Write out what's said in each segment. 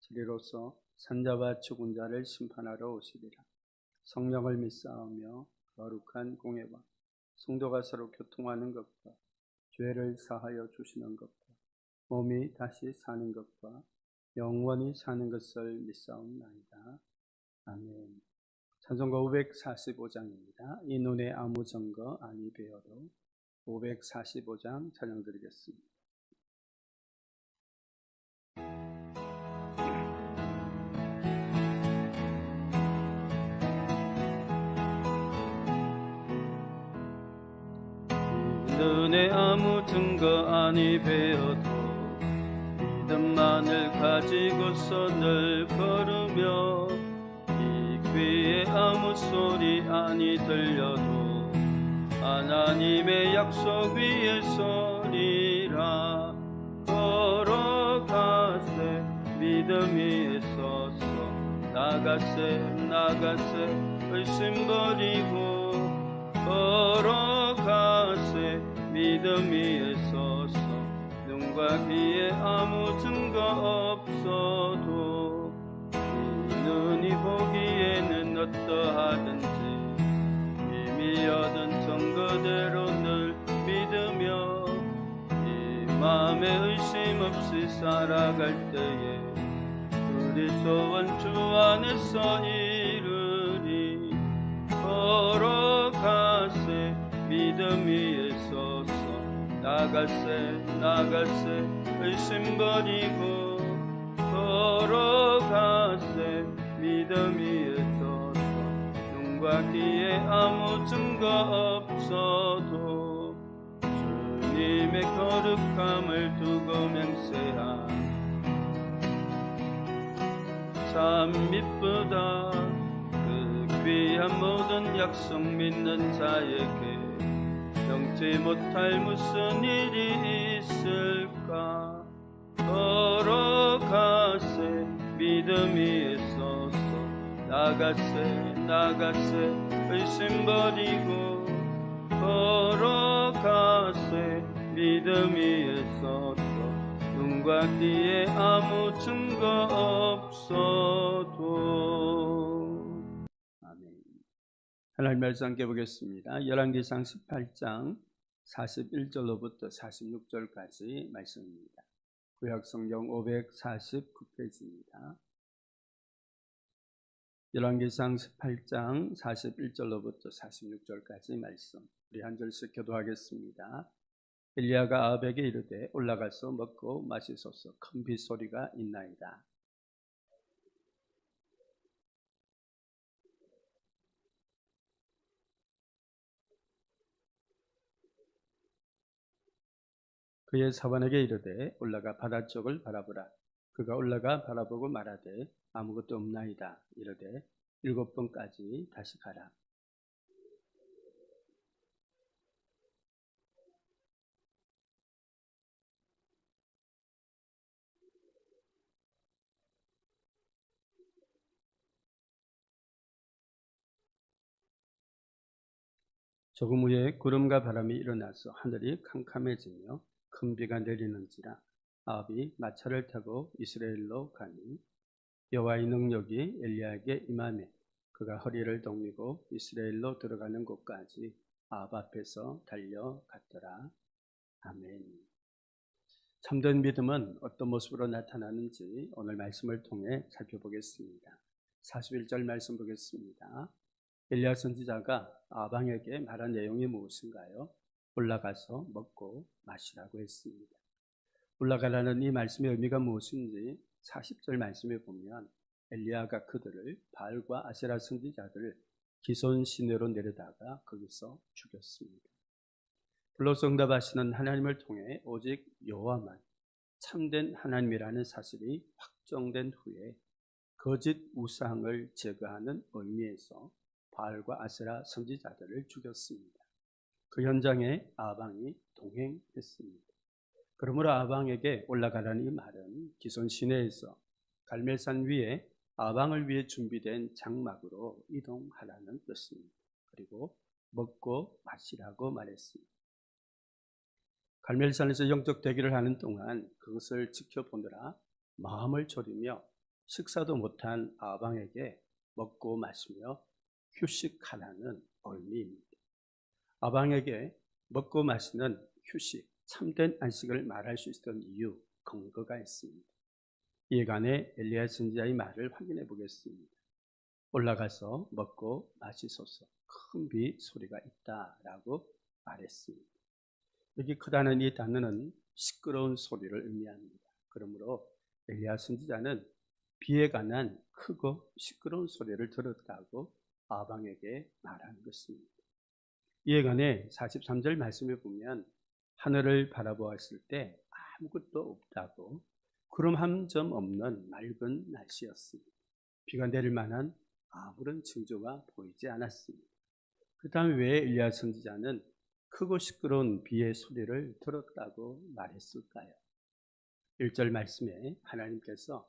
저리로서 산자와 죽은 자를 심판하러 오시리라. 성령을 믿사오며 거룩한 공예와 성도가 서로 교통하는 것과 죄를 사하여 주시는 것과 몸이 다시 사는 것과 영원히 사는 것을 믿사옵나이다. 아멘. 찬송가 545장입니다. 이 눈에 아무 증거 아니 되어도 545장 찬양 드리겠습니다. 눈에 아무 증거 아니 배어도 믿음만을 가지고서 늘 걸으며 이 귀에 아무 소리 아니 들려도 하나님의 약속 위에 서리라. 걸어가세 믿음 위에 서서 나가세 나가세 의심 버리고 걸어가세 믿음 위에 서서 눈과 귀에 아무 증거 없어도 이 눈이 보기에는 어떠하든지 이미 얻은 증거대로 늘 믿으며 이 마음에 의심 없이 살아갈 때에 우리 소원 주 안에서 이루리. 걸어가세. 믿음 위에 서서 나가세 나가세 의심 버리고 걸어가세. 믿음 위에 서서 눈과 귀에 아무 증거 없어도 주님의 거룩함을 두고 맹세하 참 미쁘다. 그 귀한 모든 약속 믿는 자에게 영치 못할 무슨 일이 있을까? 걸어가세 믿음 위에 서서. 나가세 나가세 의심 버리고. 걸어가세 믿음 위에 서서. 눈과 귀에 아무 증거 없어도. 아멘. 하나님 말씀 함께 보겠습니다. 열왕기상 18장 41절로부터 46절까지 말씀입니다. 구약 성경 549페이지입니다. 열왕기상 18장 41절로부터 46절까지 말씀. 우리 한 절씩 교도하겠습니다. 엘리야가 아합에게 이르되 올라가서 먹고 마시소서 큰 빗소리가 있나이다. 그의 사관에게 이르되 올라가 바다 쪽을 바라보라. 그가 올라가 바라보고 말하되 아무것도 없나이다. 이르되 일곱 번까지 다시 가라. 조금 후에 구름과 바람이 일어나서 하늘이 캄캄해지며 큰 비가 내리는지라 아합이 마차를 타고 이스라엘로 가니 여호와의 능력이 엘리야에게 임하매 그가 허리를 동이고 이스라엘로 들어가는 곳까지 아합 앞에서 달려갔더라. 아멘. 참된 믿음은 어떤 모습으로 나타나는지 오늘 말씀을 통해 살펴보겠습니다. 41절 말씀 보겠습니다. 엘리야 선지자가 아방에게 말한 내용이 무엇인가요? 올라가서 먹고 마시라고 했습니다. 올라가라는 이 말씀의 의미가 무엇인지 40절 말씀에 보면 엘리야가 그들을 바알과 아세라 선지자들을 기손 시내로 내려다가 거기서 죽였습니다. 불로서 응답하시는 하나님을 통해 오직 여호와만 참된 하나님이라는 사실이 확정된 후에 거짓 우상을 제거하는 의미에서 바알과 아세라 선지자들을 죽였습니다. 그 현장에 아방이 동행했습니다. 그러므로 아방에게 올라가라는 이 말은 기손 시내에서 갈멜산 위에 아방을 위해 준비된 장막으로 이동하라는 뜻입니다. 그리고 먹고 마시라고 말했습니다. 갈멜산에서 영적 대기를 하는 동안 그것을 지켜보느라 마음을 졸이며 식사도 못한 아방에게 먹고 마시며 휴식하라는 의미입니다. 아방에게 먹고 마시는 휴식, 참된 안식을 말할 수 있었던 이유, 근거가 있습니다. 이에 관해 엘리야 선지자의 말을 확인해 보겠습니다. 올라가서 먹고 마시소서 큰 비 소리가 있다라고 말했습니다. 여기 크다는 이 단어는 시끄러운 소리를 의미합니다. 그러므로 엘리야 선지자는 비에 관한 크고 시끄러운 소리를 들었다고 아방에게 말하는 것입니다. 관해 43절 말씀에 보면 하늘을 바라보았을 때 아무것도 없다고 구름 한 점 없는 맑은 날씨였습니다. 비가 내릴 만한 아무런 징조가 보이지 않았습니다. 그 다음에 왜 엘리야 선지자는 크고 시끄러운 비의 소리를 들었다고 말했을까요? 1절 말씀에 하나님께서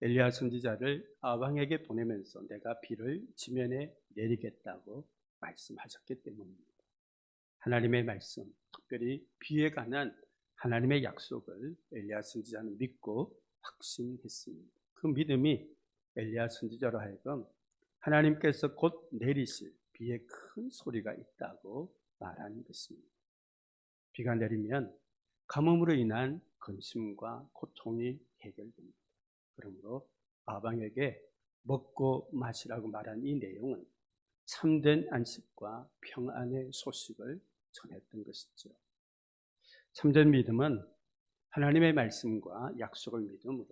엘리야 선지자를 아방에게 보내면서 내가 비를 지면에 내리겠다고 말씀하셨기 때문입니다. 하나님의 말씀, 특별히 비에 관한 하나님의 약속을 엘리야 선지자는 믿고 확신했습니다. 그 믿음이 엘리야 선지자로 하여금 하나님께서 곧 내리실 비의 큰 소리가 있다고 말하는 것입니다. 비가 내리면 가뭄으로 인한 근심과 고통이 해결됩니다. 그러므로 아방에게 먹고 마시라고 말한 이 내용은 참된 안식과 평안의 소식을 전했던 것이죠. 참된 믿음은 하나님의 말씀과 약속을 믿음으로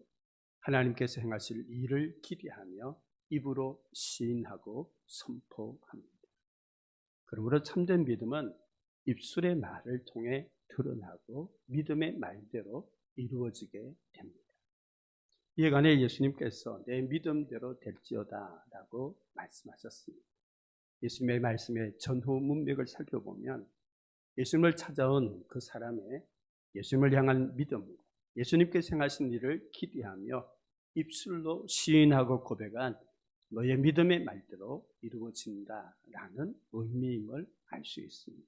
하나님께서 행하실 일을 기대하며 입으로 시인하고 선포합니다. 그러므로 참된 믿음은 입술의 말을 통해 드러나고 믿음의 말대로 이루어지게 됩니다. 이에 관해 예수님께서 내 믿음대로 될지어다 라고 말씀하셨습니다. 예수님의 말씀의 전후 문맥을 살펴보면 예수님을 찾아온 그 사람의 예수님을 향한 믿음, 예수님께서 행하신 일을 기대하며 입술로 시인하고 고백한 너의 믿음의 말대로 이루어진다라는 의미임을 알 수 있습니다.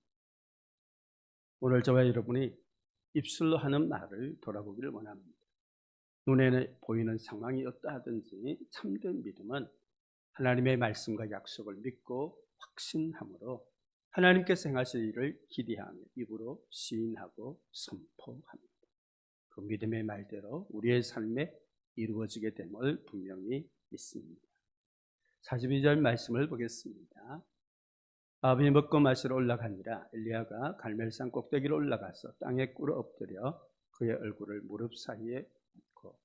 오늘 저와 여러분이 입술로 하는 말을 돌아보기를 원합니다. 눈에 보이는 상황이 어떠하든지 참된 믿음은 하나님의 말씀과 약속을 믿고 확신함으로 하나님께서 행하실 일을 기대하며 입으로 시인하고 선포합니다. 그 믿음의 말대로 우리의 삶에 이루어지게 됨을 분명히 믿습니다. 42절 말씀을 보겠습니다. 아버지 먹고 마시러 올라가니라 엘리야가 갈멜산 꼭대기로 올라가서 땅에 꿇어 엎드려 그의 얼굴을 무릎 사이에 얹고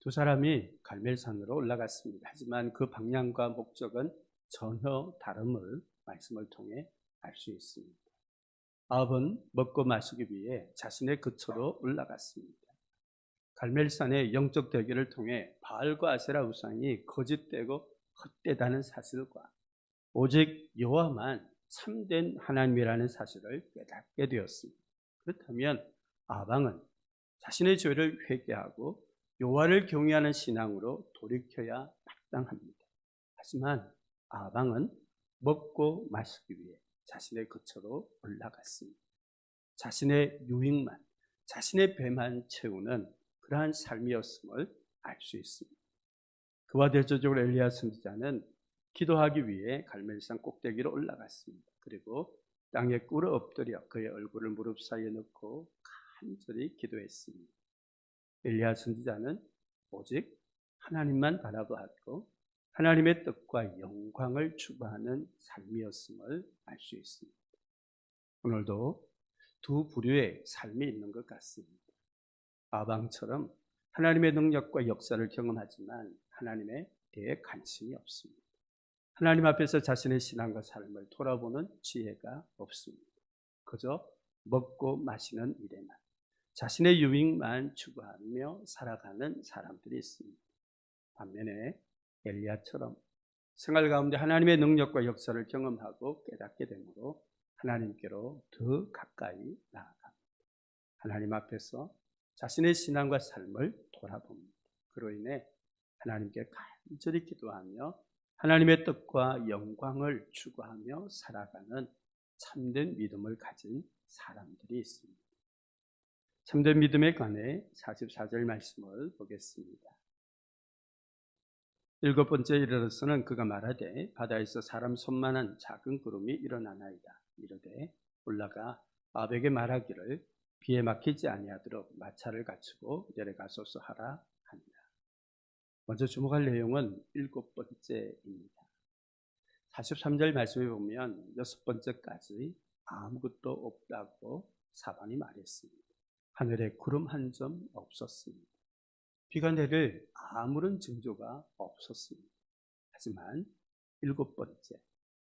두 사람이 갈멜산으로 올라갔습니다. 하지만 그 방향과 목적은 전혀 다름을 말씀을 통해 알 수 있습니다. 아합은 먹고 마시기 위해 자신의 그처로 올라갔습니다. 갈멜산의 영적 대결을 통해 바알과 아세라 우상이 거짓되고 헛되다는 사실과 오직 여호와만 참된 하나님이라는 사실을 깨닫게 되었습니다. 그렇다면 아방은 자신의 죄를 회개하고 여호와를 경외하는 신앙으로 돌이켜야 마땅합니다. 하지만 아방은 먹고 마시기 위해 자신의 거처로 올라갔습니다. 자신의 유익만, 자신의 배만 채우는 그러한 삶이었음을 알 수 있습니다. 그와 대조적으로 엘리야 선지자는 기도하기 위해 갈멜산 꼭대기로 올라갔습니다. 그리고 땅에 꿇어 엎드려 그의 얼굴을 무릎 사이에 넣고 간절히 기도했습니다. 엘리야 선지자는 오직 하나님만 바라보았고 하나님의 뜻과 영광을 추구하는 삶이었음을 알 수 있습니다. 오늘도 두 부류의 삶이 있는 것 같습니다. 아방처럼 하나님의 능력과 역사를 경험하지만 하나님에 대해 관심이 없습니다. 하나님 앞에서 자신의 신앙과 삶을 돌아보는 지혜가 없습니다. 그저 먹고 마시는 일에만 자신의 유익만 추구하며 살아가는 사람들이 있습니다. 반면에 엘리야처럼 생활 가운데 하나님의 능력과 역사를 경험하고 깨닫게 되므로 하나님께로 더 가까이 나아갑니다. 하나님 앞에서 자신의 신앙과 삶을 돌아봅니다. 그로 인해 하나님께 간절히 기도하며 하나님의 뜻과 영광을 추구하며 살아가는 참된 믿음을 가진 사람들이 있습니다. 참된 믿음에 관해 44절 말씀을 보겠습니다. 일곱 번째 이르러서는 그가 말하되 바다에서 사람 손만한 작은 구름이 일어나나이다. 이르되 올라가 아벡에 말하기를 비에 막히지 아니하도록 마차를 갖추고 내려가소서 하라 하니라. 먼저 주목할 내용은 일곱 번째입니다. 43절 말씀에 보면 여섯 번째까지 아무것도 없다고 사방이 말했습니다. 하늘에 구름 한 점 없었습니다. 내릴 아무런 징조가 없었습니다. 하지만 일곱 번째,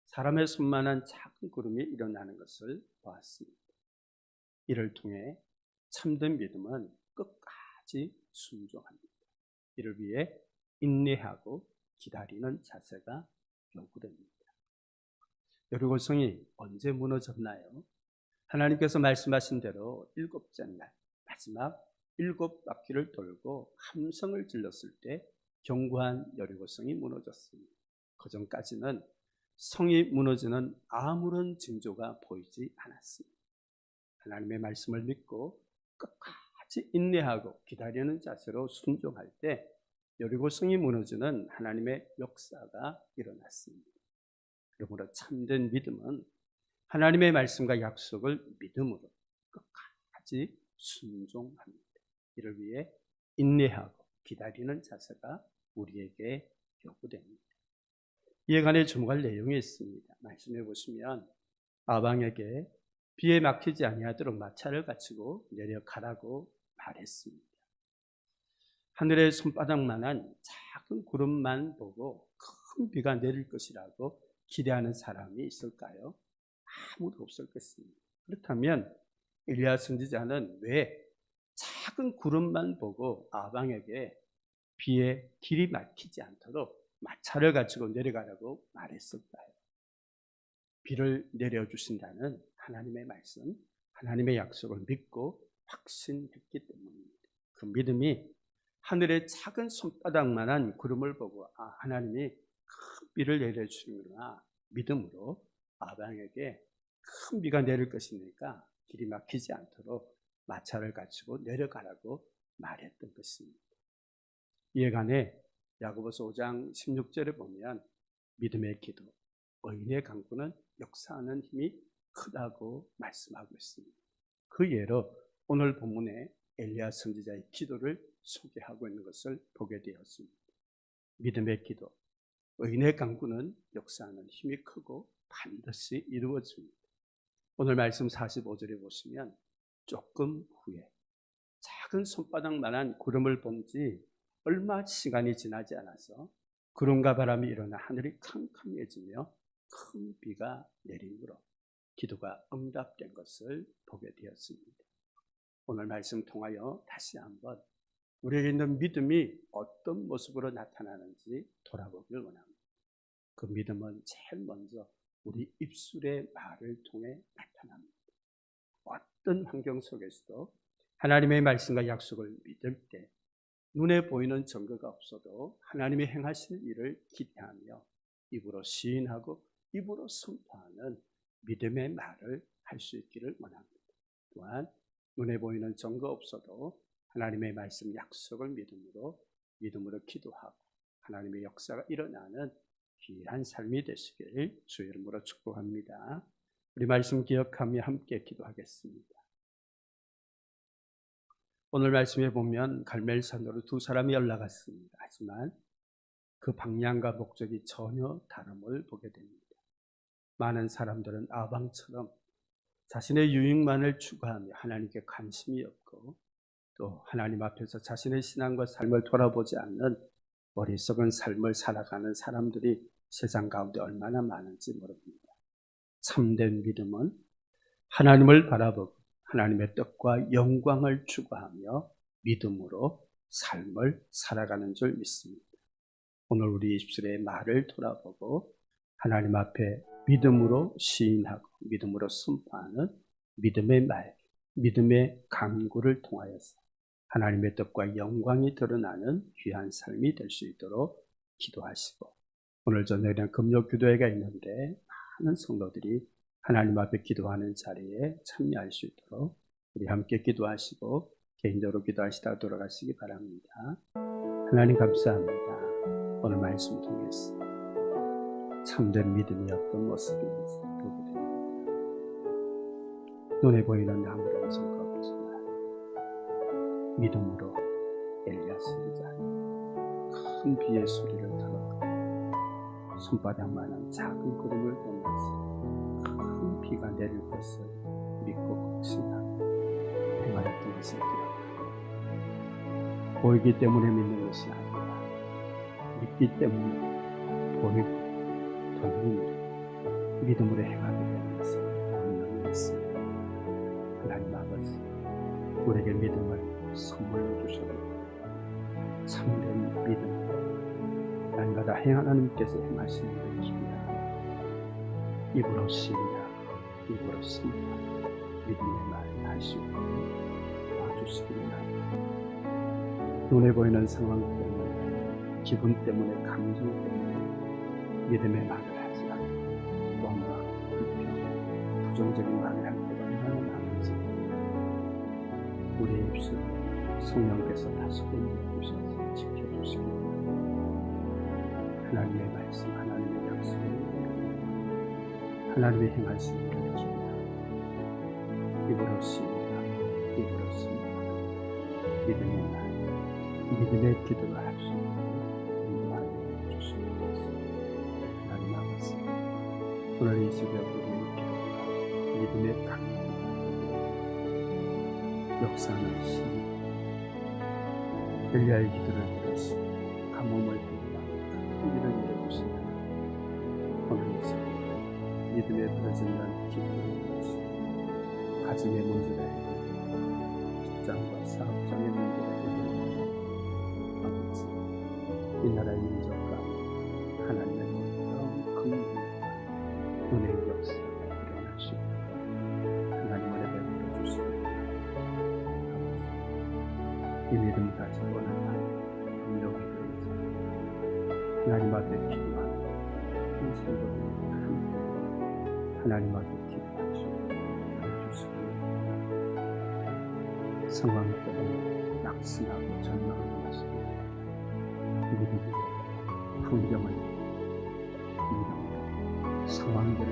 사람의 손만한 작은 구름이 일어나는 것을 보았습니다. 이를 통해 참된 믿음은 끝까지 순종합니다. 이를 위해 인내하고 기다리는 자세가 요구됩니다. 여리고성이 언제 무너졌나요? 하나님께서 말씀하신 대로 일곱째 날 마지막 일곱 바퀴를 돌고 함성을 질렀을 때 견고한 여리고성이 무너졌습니다. 그 전까지는 성이 무너지는 아무런 징조가 보이지 않았습니다. 하나님의 말씀을 믿고 끝까지 인내하고 기다리는 자세로 순종할 때 여리고성이 무너지는 하나님의 역사가 일어났습니다. 그러므로 참된 믿음은 하나님의 말씀과 약속을 믿음으로 끝까지 순종합니다. 이를 위해 인내하고 기다리는 자세가 우리에게 요구됩니다. 이에 주목할 내용이 있습니다. 말씀해 보시면 아방에게 비에 막히지 아니하도록 마차를 갖추고 내려가라고 말했습니다. 하늘의 손바닥만한 작은 구름만 보고 큰 비가 내릴 것이라고 기대하는 사람이 있을까요? 아무도 없을 것입니다. 그렇다면 일리야 선지자는 왜 작은 구름만 보고 아방에게 비에 길이 막히지 않도록 마차를 가지고 내려가라고 말했을까요? 비를 내려주신다는 하나님의 말씀, 하나님의 약속을 믿고 확신했기 때문입니다. 그 믿음이 하늘의 작은 손바닥만한 구름을 보고 아 하나님이 큰 비를 내려주시는구나 믿음으로 아방에게 큰 비가 내릴 것이니까 길이 막히지 않도록 마차를 갖추고 내려가라고 말했던 것입니다. 이에 관해 야고보서 5장 16절에 보면 믿음의 기도, 의인의 강구는 역사하는 힘이 크다고 말씀하고 있습니다. 그 예로 오늘 본문에 엘리야 선지자의 기도를 소개하고 있는 것을 보게 되었습니다. 믿음의 기도, 의인의 강구는 역사하는 힘이 크고 반드시 이루어집니다. 오늘 말씀 45절에 보시면 조금 후에 작은 손바닥만한 구름을 본지 얼마 시간이 지나지 않아서 구름과 바람이 일어나 하늘이 캄캄해지며 큰 비가 내림으로 기도가 응답된 것을 보게 되었습니다. 오늘 말씀 통하여 다시 한번 우리에게 있는 믿음이 어떤 모습으로 나타나는지 돌아보길 원합니다. 그 믿음은 제일 먼저 우리 입술의 말을 통해 나타납니다. 어떤 환경 속에서도 하나님의 말씀과 약속을 믿을 때 눈에 보이는 증거가 없어도 하나님이 행하실 일을 기대하며 입으로 시인하고 입으로 선포하는 믿음의 말을 할 수 있기를 원합니다. 또한 눈에 보이는 증거 없어도 하나님의 말씀 약속을 믿음으로 믿음으로 기도하고 하나님의 역사가 일어나는 귀한 삶이 되시길 주의 이름으로 축복합니다. 우리 말씀 기억하며 함께 기도하겠습니다. 오늘 말씀에 보면 갈멜산으로 두 사람이 올라갔습니다. 하지만 그 방향과 목적이 전혀 다름을 보게 됩니다. 많은 사람들은 아방처럼 자신의 유익만을 추구하며 하나님께 관심이 없고 또 하나님 앞에서 자신의 신앙과 삶을 돌아보지 않는 어리석은 삶을 살아가는 사람들이 세상 가운데 얼마나 많은지 모릅니다. 참된 믿음은 하나님을 바라보고 하나님의 뜻과 영광을 추구하며 믿음으로 삶을 살아가는 줄 믿습니다. 오늘 우리 입술의 말을 돌아보고 하나님 앞에 믿음으로 시인하고 믿음으로 선포하는 믿음의 말, 믿음의 강구를 통하여서 하나님의 뜻과 영광이 드러나는 귀한 삶이 될 수 있도록 기도하시고 오늘 저녁에는 금요 기도회가 있는데 많은 성도들이 하나님 앞에 기도하는 자리에 참여할 수 있도록 우리 함께 기도하시고 개인적으로 기도하시다 돌아가시기 바랍니다. 하나님 감사합니다. 오늘 말씀 통해서 참된 믿음이 어떤 모습인지 보게 됩니다. 눈에 보이는 아무런 성과 없지만 믿음으로 엘리야 선지자 큰 비의 소리를 들었고 손바닥만한 작은 구름을 보면서 큰 비가 내릴 것을 믿고 확신하고 행하였던 것을 기억합니다. 보이기 때문에 믿는 것이 아니라 믿기 때문에 보이고 더 믿는 믿음으로 행하게 되는 것을 분명히 믿습니다. 하나님 아버지 우리에게 믿음을 선물로 주셔서 참된 믿음 날마다 행 하나님께서 행하시는 걸 기대하고 입으로 시인하고 입으로 씁니다. 믿음의 말을 할수 도와주시기를 바랍니다. 눈에 보이는 상황 때문에 기분 때문에 감정 때문에 믿음의 말을 하지 않고 원망, 불평, 부정적인 말을 할 때가 얼마나 많은지 우리의 입술 성령께서 다스리는 지켜주시기 바랍니다. 하나님의 말씀, 하나님의 약속을 하나님의 행하시는 걸 기대하고 입으로 씁니다. 입으로 씁니다. 믿음의 날, 믿음의 기도를 할수 아버지, 오늘 이 새벽 우리의 기도가 믿음의 강력 역사하는 신 엘리야의 기도를 들으시 가뭄을 해결하고 큰일을 내려주신다. 오늘 이 새벽 믿음에 부러진다는 기도를 들으시 가정의 문제를 해결하고 직장과 사업장의 문제를 하나님 앞에 기도하고 인생도 함께 하나님 앞에 있도록 주시옵소서 상황 때문에 낙심하고 절망하는 것이 믿음으로 풍경을 믿음으로 상황들을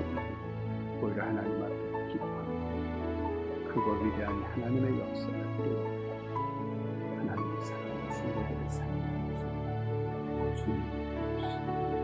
오히려 하나님 앞에 기도하고 그거 위대한 하나님의 역사를 이루고 하나님의 사랑을 승리되는 삶을 주님. 嗯。